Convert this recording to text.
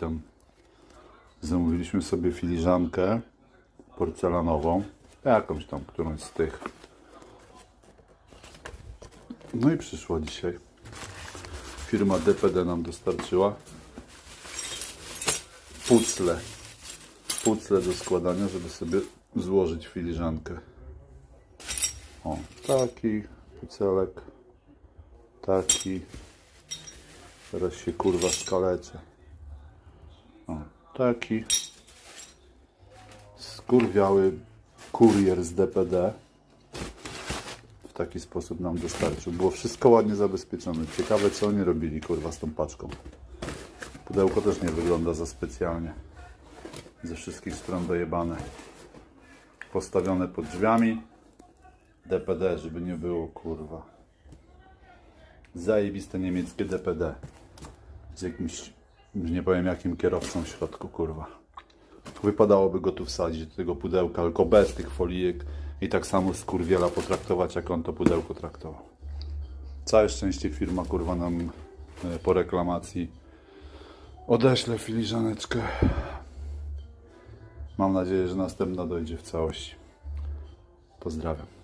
Tam zamówiliśmy sobie filiżankę porcelanową, jakąś tam, którąś z tych. No i przyszło dzisiaj. Firma DPD nam dostarczyła pucle. Pucle do składania, żeby sobie złożyć filiżankę. O, taki pucelek, taki. Teraz się kurwa skaleczę. Taki skurwiały kurier z DPD w taki sposób nam dostarczył. Było wszystko ładnie zabezpieczone. Ciekawe co oni robili kurwa z tą paczką. Pudełko też nie wygląda za specjalnie. Ze wszystkich stron dojebane. Postawione pod drzwiami. DPD, żeby nie było kurwa. Zajebiste niemieckie DPD. Z jakimś, już nie powiem jakim kierowcą w środku kurwa. Wypadałoby go tu wsadzić do tego pudełka, tylko bez tych folijek i tak samo skurwiela potraktować, jak on to pudełko traktował. Całe szczęście firma kurwa nam e, po reklamacji odeślę filiżaneczkę. Mam nadzieję, że następna dojdzie w całości. Pozdrawiam.